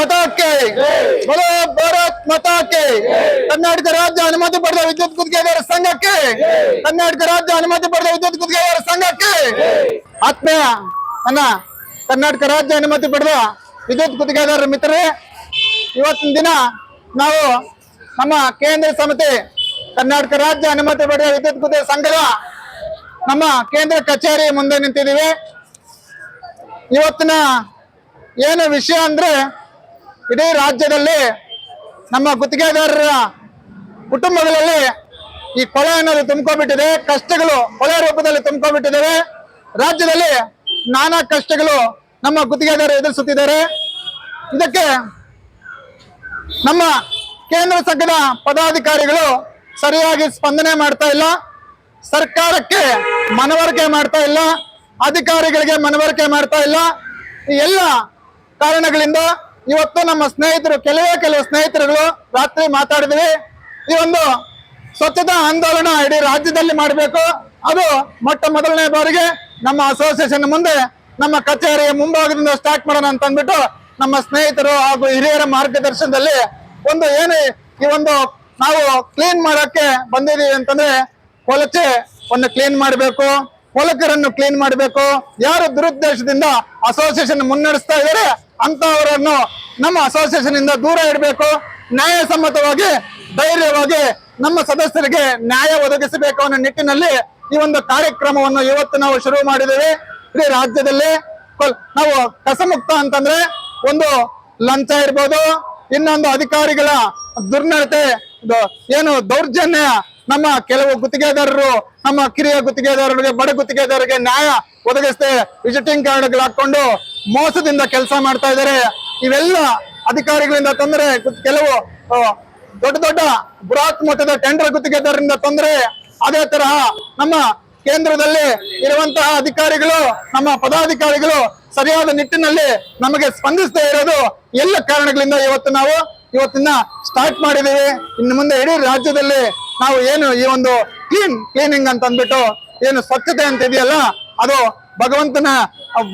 ಮಾತಾ K ಬಲೋ Bharat ಮತಕ್ಕೆ ಕರ್ನಾಟಕ ರಾಜ್ಯ ಅನುಮತಿ ಪಡೆದ ವಿದ್ಯುತ್ ಗುತ್ತಿಗೆದಾರರ ಸಂಘಕ್ಕೆ. ಕರ್ನಾಟಕ ರಾಜ್ಯ ಅನುಮತಿ ಪಡೆದ ವಿದ್ಯುತ್ ಗುತ್ತಿಗೆದಾರರ ಸಂಘಕ್ಕೆ. ಆತ್ಮೀಯ ನನ್ನ ಕರ್ನಾಟಕ ರಾಜ್ಯ ಅನುಮತಿ ಪಡೆದ ವಿದ್ಯುತ್ ಗುತ್ತಿಗೆದಾರರ ಮಿತ್ರರೇ ಇವತ್ತಿನ ದಿನ ನಾವು ನಮ್ಮ ಕೇಂದ್ರ ಸಮಿತಿ ಕರ್ನಾಟಕ ರಾಜ್ಯ ಅನುಮತಿ ಪಡೆದ ವಿದ್ಯುತ್ ಗುತ್ತಿಗೆ ಸಂಘದ ನಮ್ಮ ಕೇಂದ್ರ ಕಚೇರಿ ಮುಂದೆ ನಿಂತಿದ್ದೀವಿ. ಇವತ್ತಿನ ಏನು ವಿಷಯ ಅಂದ್ರೆ ಇಡೀ ರಾಜ್ಯದಲ್ಲಿ ನಮ್ಮ ಗುತ್ತಿಗೆದಾರರ ಕುಟುಂಬಗಳಲ್ಲಿ ಈ ಕೊಳೆ ಅನ್ನೋದು ತುಂಬಿಕೊಂಡ್ಬಿಟ್ಟಿದೆ, ಕಷ್ಟಗಳು ಕೊಳೆ ರೂಪದಲ್ಲಿ ತುಂಬಿಕೊಂಡ್ಬಿಟ್ಟಿದ್ದಾರೆ ರಾಜ್ಯದಲ್ಲಿ ನಾನಾ ಕಷ್ಟಗಳು ನಮ್ಮ ಗುತ್ತಿಗೆದಾರರು ಎದುರಿಸುತ್ತಿದ್ದಾರೆ. ಇದಕ್ಕೆ ನಮ್ಮ ಕೇಂದ್ರ ಸಂಘದ ಪದಾಧಿಕಾರಿಗಳು ಸರಿಯಾಗಿ ಸ್ಪಂದನೆ ಮಾಡ್ತಾ ಇಲ್ಲ. ಸರ್ಕಾರಕ್ಕೆ ಮನವರಿಕೆ ಮಾಡ್ತಾ ಇಲ್ಲ. ಅಧಿಕಾರಿಗಳಿಗೆ ಮನವರಿಕೆ ಮಾಡ್ತಾ ಇಲ್ಲ. ಈ ಎಲ್ಲ ಕಾರಣಗಳಿಂದ ಇವತ್ತು ನಮ್ಮ ಸ್ನೇಹಿತರು, ಕೆಲವೇ ಕೆಲವು ಸ್ನೇಹಿತರುಗಳು ರಾತ್ರಿ ಮಾತಾಡಿದ್ವಿ. ಈ ಒಂದು ಸ್ವಚ್ಛತಾ ಆಂದೋಲನ ಇಡೀ ರಾಜ್ಯದಲ್ಲಿ ಮಾಡಬೇಕು. ಅದು ಮೊಟ್ಟ ಮೊದಲನೇ ಬಾರಿಗೆ ನಮ್ಮ ಅಸೋಸಿಯೇಷನ್ ಮುಂದೆ ನಮ್ಮ ಕಚೇರಿಯ ಮುಂಭಾಗದಿಂದ ಸ್ಟಾರ್ಟ್ ಮಾಡೋಣ ಅಂತ ಅಂದ್ಬಿಟ್ಟು ನಮ್ಮ ಸ್ನೇಹಿತರು ಹಾಗೂ ಹಿರಿಯರ ಮಾರ್ಗದರ್ಶನದಲ್ಲಿ ಒಂದು ಏನು ಈ ಒಂದು ನಾವು ಕ್ಲೀನ್ ಮಾಡೋಕ್ಕೆ ಬಂದಿದ್ದೀವಿ ಅಂತಂದ್ರೆ ಕೊಳಚೆ ಒಂದು ಕ್ಲೀನ್ ಮಾಡಬೇಕು. ಕೊಲಕರನ್ನು ಕ್ಲೀನ್ ಮಾಡಬೇಕು. ಯಾರು ದುರುದ್ದೇಶದಿಂದ ಅಸೋಸಿಯೇಷನ್ ಮುನ್ನಡೆಸ್ತಾ ಇದ್ದಾರೆ ಅಂತವರನ್ನು ನಮ್ಮ ಅಸೋಸಿಯೇಷನ್ ಇಂದ ದೂರ ಇಡಬೇಕು. ನ್ಯಾಯಸಮ್ಮತವಾಗಿ, ಧೈರ್ಯವಾಗಿ ನಮ್ಮ ಸದಸ್ಯರಿಗೆ ನ್ಯಾಯ ಒದಗಿಸಬೇಕು ಅನ್ನೋ ನಿಟ್ಟಿನಲ್ಲಿ ಈ ಒಂದು ಕಾರ್ಯಕ್ರಮವನ್ನು ಇವತ್ತು ನಾವು ಶುರು ಮಾಡಿದ್ದೇವೆ. ಇಡೀ ರಾಜ್ಯದಲ್ಲಿ ನಾವು ಕಸಮುಕ್ತ ಅಂತಂದ್ರೆ ಒಂದು ಲಂಚ ಇರ್ಬೋದು, ಇನ್ನೊಂದು ಅಧಿಕಾರಿಗಳ ದುರ್ನಡತೆ ಏನು ದೌರ್ಜನ್ಯ? ನಮ್ಮ ಕೆಲವು ಗುತ್ತಿಗೆದಾರರು, ನಮ್ಮ ಕಿರಿಯ ಗುತ್ತಿಗೆದಾರರಿಗೆ, ಬಡ ಗುತ್ತಿಗೆದಾರರಿಗೆ ನ್ಯಾಯ ಒದಗಿಸದೆ ವಿಸಿಟಿಂಗ್ ಕಾರ್ಡ್ಗಳು ಹಾಕೊಂಡು ಮೋಸದಿಂದ ಕೆಲಸ ಮಾಡ್ತಾ ಇದ್ದಾರೆ. ಇವೆಲ್ಲ ಅಧಿಕಾರಿಗಳಿಂದ ತೊಂದರೆ, ಕೆಲವು ದೊಡ್ಡ ದೊಡ್ಡ ಬೃಹತ್ ಮಟ್ಟದ ಟೆಂಡರ್ ಗುತ್ತಿಗೆದಾರರಿಂದ ತೊಂದರೆ, ಅದೇ ತರಹ ನಮ್ಮ ಕೇಂದ್ರದಲ್ಲಿ ಇರುವಂತಹ ಅಧಿಕಾರಿಗಳು, ನಮ್ಮ ಪದಾಧಿಕಾರಿಗಳು ಸರಿಯಾದ ನಿಟ್ಟಿನಲ್ಲಿ ನಮಗೆ ಸ್ಪಂದಿಸದೇ ಇರೋದು ಎಲ್ಲ ಕಾರಣಗಳಿಂದ ಇವತ್ತು ನಾವು ಇವತ್ತಿನ ಸ್ಟಾರ್ಟ್ ಮಾಡಿದೀವಿ ಇನ್ನು ಮುಂದೆ ಇಡೀ ರಾಜ್ಯದಲ್ಲಿ ನಾವು ಏನು ಈ ಒಂದು ಕ್ಲೀನ್ ಕ್ಲೀನಿಂಗ್ ಅಂತ ಅಂದ್ಬಿಟ್ಟು ಏನು ಸ್ವಚ್ಛತೆ ಅಂತ ಇದೆಯಲ್ಲ, ಅದು ಭಗವಂತನ,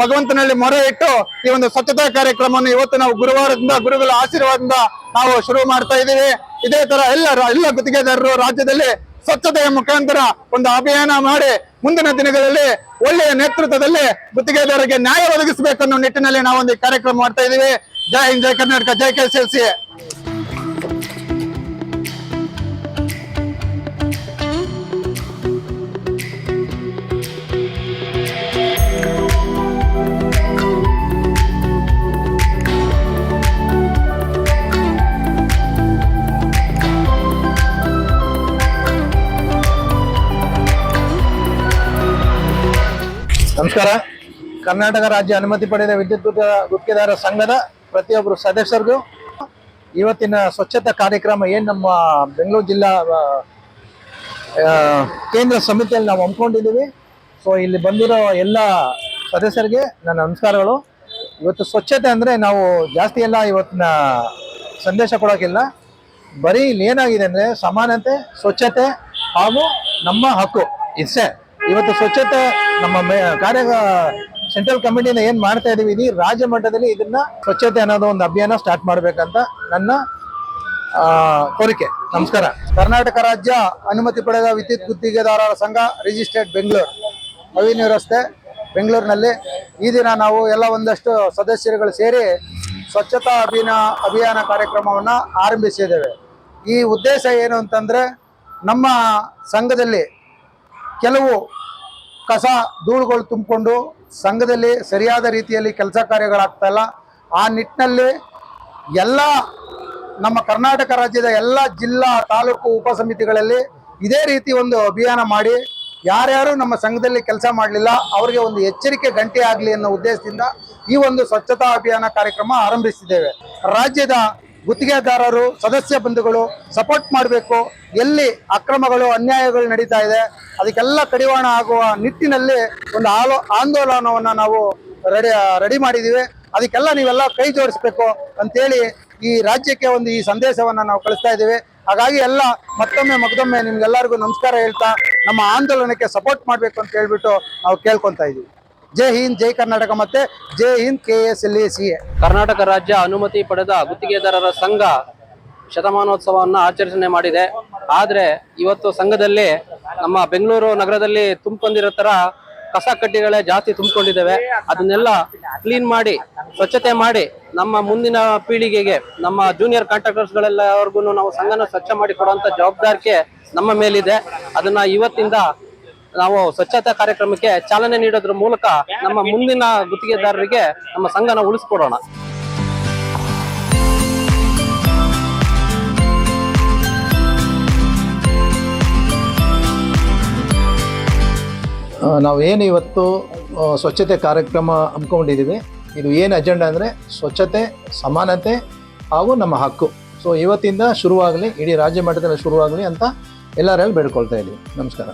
ಭಗವಂತನಲ್ಲಿ ಮೊರೆ ಇಟ್ಟು ಈ ಒಂದು ಸ್ವಚ್ಛತಾ ಕಾರ್ಯಕ್ರಮವನ್ನು ಇವತ್ತು ನಾವು ಗುರುವಾರದಿಂದ, ಗುರುಗಳ ಆಶೀರ್ವಾದದಿಂದ ನಾವು ಶುರು ಮಾಡ್ತಾ ಇದ್ದೀವಿ. ಇದೇ ತರ ಎಲ್ಲ ಎಲ್ಲ ಗುತ್ತಿಗೆದಾರರು ರಾಜ್ಯದಲ್ಲಿ ಸ್ವಚ್ಛತೆಯ ಮುಖಾಂತರ ಒಂದು ಅಭಿಯಾನ ಮಾಡಿ ಮುಂದಿನ ದಿನಗಳಲ್ಲಿ ಒಳ್ಳೆಯ ನೇತೃತ್ವದಲ್ಲಿ ಗುತ್ತಿಗೆದಾರರಿಗೆ ನ್ಯಾಯ ಒದಗಿಸಬೇಕು ಅನ್ನೋ ನಿಟ್ಟಿನಲ್ಲಿ ನಾವು ಒಂದು ಕಾರ್ಯಕ್ರಮ ಮಾಡ್ತಾ ಇದ್ದೀವಿ. ಜೈ ಹಿಂದ್, ಜೈ ಕರ್ನಾಟಕ, ಜೈ ಕೆ ನಮಸ್ಕಾರ. ಕರ್ನಾಟಕ ರಾಜ್ಯ ಅನುಮತಿ ಪಡೆದ ವಿದ್ಯುತ್ ಗುತ್ತಿಗೆದಾರ ಸಂಘದ ಪ್ರತಿಯೊಬ್ಬರು ಸದಸ್ಯರಿಗೂ ಇವತ್ತಿನ ಸ್ವಚ್ಛತಾ ಕಾರ್ಯಕ್ರಮ ಏನು ನಮ್ಮ ಬೆಂಗಳೂರು ಜಿಲ್ಲಾ ಕೇಂದ್ರ ಸಮಿತಿಯಲ್ಲಿ ನಾವು ಹಮ್ಮಿಕೊಂಡಿದ್ದೀವಿ. ಸೊ ಇಲ್ಲಿ ಬಂದಿರೋ ಎಲ್ಲ ಸದಸ್ಯರಿಗೆ ನನ್ನ ನಮಸ್ಕಾರಗಳು. ಇವತ್ತು ಸ್ವಚ್ಛತೆ ಅಂದರೆ ನಾವು ಜಾಸ್ತಿ ಎಲ್ಲ ಇವತ್ತಿನ ಸಂದೇಶ ಕೊಡೋಕ್ಕಿಲ್ಲ. ಬರೀ ಇಲ್ಲಿ ಏನಾಗಿದೆ ಅಂದರೆ ಸಮಾನತೆ, ಸ್ವಚ್ಛತೆ ಹಾಗೂ ನಮ್ಮ ಹಕ್ಕು. ಇಷ್ಟೇ ಇವತ್ತು ಸ್ವಚ್ಛತೆ ನಮ್ಮ ಕಾರ್ಯ ಸೆಂಟ್ರಲ್ ಕಮಿಟಿಯಿಂದ ಏನ್ ಮಾಡ್ತಾ ಇದೀವಿ, ಇಡೀ ರಾಜ್ಯ ಮಟ್ಟದಲ್ಲಿ ಇದನ್ನ ಸ್ವಚ್ಛತೆ ಅನ್ನೋದು ಒಂದು ಅಭಿಯಾನ ಸ್ಟಾರ್ಟ್ ಮಾಡ್ಬೇಕಂತ ನನ್ನ ಕೋರಿಕೆ. ನಮಸ್ಕಾರ. ಕರ್ನಾಟಕ ರಾಜ್ಯ ಅನುಮತಿ ಪಡೆದ ವಿದ್ಯುತ್ ಗುತ್ತಿಗೆದಾರರ ಸಂಘ ರಿಜಿಸ್ಟರ್ಡ್ ಬೆಂಗಳೂರು. ಅವಿನ್ಯೂ ರಸ್ತೆ ಬೆಂಗಳೂರಿನಲ್ಲಿ. ಈ ದಿನ ನಾವು ಎಲ್ಲ ಒಂದಷ್ಟು ಸದಸ್ಯರುಗಳು ಸೇರಿ ಸ್ವಚ್ಛತಾ ಅಭಿಯಾನ ಅಭಿಯಾನ ಕಾರ್ಯಕ್ರಮವನ್ನು ಆರಂಭಿಸಿದ್ದೇವೆ. ಈ ಉದ್ದೇಶ ಏನು ಅಂತಂದರೆ ನಮ್ಮ ಸಂಘದಲ್ಲಿ ಕೆಲವು ಕಸ ಧೂಳುಗಳು ತುಂಬಿಕೊಂಡು ಸಂಘದಲ್ಲಿ ಸರಿಯಾದ ರೀತಿಯಲ್ಲಿ ಕೆಲಸ ಕಾರ್ಯಗಳಾಗ್ತಾ ಇಲ್ಲ. ಆ ನಿಟ್ಟಿನಲ್ಲಿ ಎಲ್ಲ ನಮ್ಮ ಕರ್ನಾಟಕ ರಾಜ್ಯದ ಎಲ್ಲ ಜಿಲ್ಲಾ, ತಾಲೂಕು ಉಪ ಸಮಿತಿಗಳಲ್ಲಿ ಇದೇ ರೀತಿ ಒಂದು ಅಭಿಯಾನ ಮಾಡಿ ಯಾರ್ಯಾರು ನಮ್ಮ ಸಂಘದಲ್ಲಿ ಕೆಲಸ ಮಾಡಲಿಲ್ಲ, ಅವರಿಗೆ ಒಂದು ಎಚ್ಚರಿಕೆ ಗಂಟೆ ಆಗಲಿ ಅನ್ನೋ ಉದ್ದೇಶದಿಂದ ಈ ಒಂದು ಸ್ವಚ್ಛತಾ ಅಭಿಯಾನ ಕಾರ್ಯಕ್ರಮ ಆರಂಭಿಸಿದ್ದೇವೆ. ರಾಜ್ಯದ ಗುತ್ತಿಗೆದಾರರು, ಸದಸ್ಯ ಬಂಧುಗಳು ಸಪೋರ್ಟ್ ಮಾಡಬೇಕು. ಎಲ್ಲಿ ಅಕ್ರಮಗಳು, ಅನ್ಯಾಯಗಳು ನಡೀತಾ ಇದೆ, ಅದಕ್ಕೆಲ್ಲ ಕಡಿವಾಣ ಆಗುವ ನಿಟ್ಟಿನಲ್ಲಿ ಒಂದು ಆಲೋ, ಆಂದೋಲನವನ್ನು ನಾವು ರೆಡಿ ರೆಡಿ ಮಾಡಿದ್ದೀವಿ. ಅದಕ್ಕೆಲ್ಲ ನೀವೆಲ್ಲ ಕೈ ಜೋಡಿಸ್ಬೇಕು ಅಂತೇಳಿ ಈ ರಾಜ್ಯಕ್ಕೆ ಒಂದು ಈ ಸಂದೇಶವನ್ನು ನಾವು ಕಳಿಸ್ತಾ ಇದ್ದೀವಿ. ಹಾಗಾಗಿ ಎಲ್ಲ ಮತ್ತೊಮ್ಮೆ ಮಗದೊಮ್ಮೆ ನಿಮ್ಗೆಲ್ಲರಿಗೂ ನಮಸ್ಕಾರ ಹೇಳ್ತಾ ನಮ್ಮ ಆಂದೋಲನಕ್ಕೆ ಸಪೋರ್ಟ್ ಮಾಡಬೇಕು ಅಂತ ಹೇಳ್ಬಿಟ್ಟು ನಾವು ಕೇಳ್ಕೊತಾ ಇದ್ದೀವಿ. ಜೈ ಹಿಂದ್, ಜೈ ಕರ್ನಾಟಕ ಮತ್ತೆ ಜೈ Hind K S L A C A Karnataka ರಾಜ್ಯ ಅನುಮತಿ ಪಡೆದ ಗುತ್ತಿಗೆದಾರರ ಸಂಘ ಶತಮಾನೋತ್ಸವವನ್ನು ಆಚರಣೆ ಮಾಡಿದೆ. ಆದರೆ ಇವತ್ತು ಸಂಘದಲ್ಲಿ ನಮ್ಮ ಬೆಂಗಳೂರು ನಗರದಲ್ಲಿ ತುಂಬಿಕೊಂಡಿರೋ ಥರ ಕಸ ಕಡ್ಡಿಗಳೇ ಜಾಸ್ತಿ ತುಂಬಿಕೊಂಡಿದ್ದಾವೆ. ಅದನ್ನೆಲ್ಲ ಕ್ಲೀನ್ ಮಾಡಿ, ಸ್ವಚ್ಛತೆ ಮಾಡಿ ನಮ್ಮ ಮುಂದಿನ ಪೀಳಿಗೆಗೆ, ನಮ್ಮ ಜೂನಿಯರ್ ಕಾಂಟ್ರಾಕ್ಟರ್ಸ್ಗಳೆಲ್ಲವರೆಗೂ ನಾವು ಸಂಘನ ಸ್ವಚ್ಛ ಮಾಡಿ ಕೊಡುವಂಥ ಜವಾಬ್ದಾರಿಕೆ ನಮ್ಮ ಮೇಲಿದೆ. ಅದನ್ನ ಇವತ್ತಿಂದ ನಾವು ಸ್ವಚ್ಛತಾ ಕಾರ್ಯಕ್ರಮಕ್ಕೆ ಚಾಲನೆ ನೀಡೋದ್ರ ಮೂಲಕ ನಮ್ಮ ಮುಂದಿನ ಗುತ್ತಿಗೆದಾರರಿಗೆ ನಮ್ಮ ಸಂಘನ ಉಳಿಸ್ಕೊಡೋಣ. ನಾವು ಏನು ಇವತ್ತು ಸ್ವಚ್ಛತೆ ಕಾರ್ಯಕ್ರಮ ಹಮ್ಮಿಕೊಂಡಿದ್ದೀವಿ. ಇದು ಏನು ಅಜೆಂಡಾ ಅಂದರೆ ಸ್ವಚ್ಛತೆ, ಸಮಾನತೆ ಹಾಗೂ ನಮ್ಮ ಹಕ್ಕು. ಸೊ ಇವತ್ತಿಂದ ಶುರುವಾಗಲಿ, ಇಡೀ ರಾಜ್ಯ ಮಟ್ಟದಲ್ಲಿ ಶುರುವಾಗಲಿ ಅಂತ ಎಲ್ಲರಲ್ಲಿ ಬೇಡ್ಕೊಳ್ತಾ ಇದ್ದೀವಿ. ನಮಸ್ಕಾರ.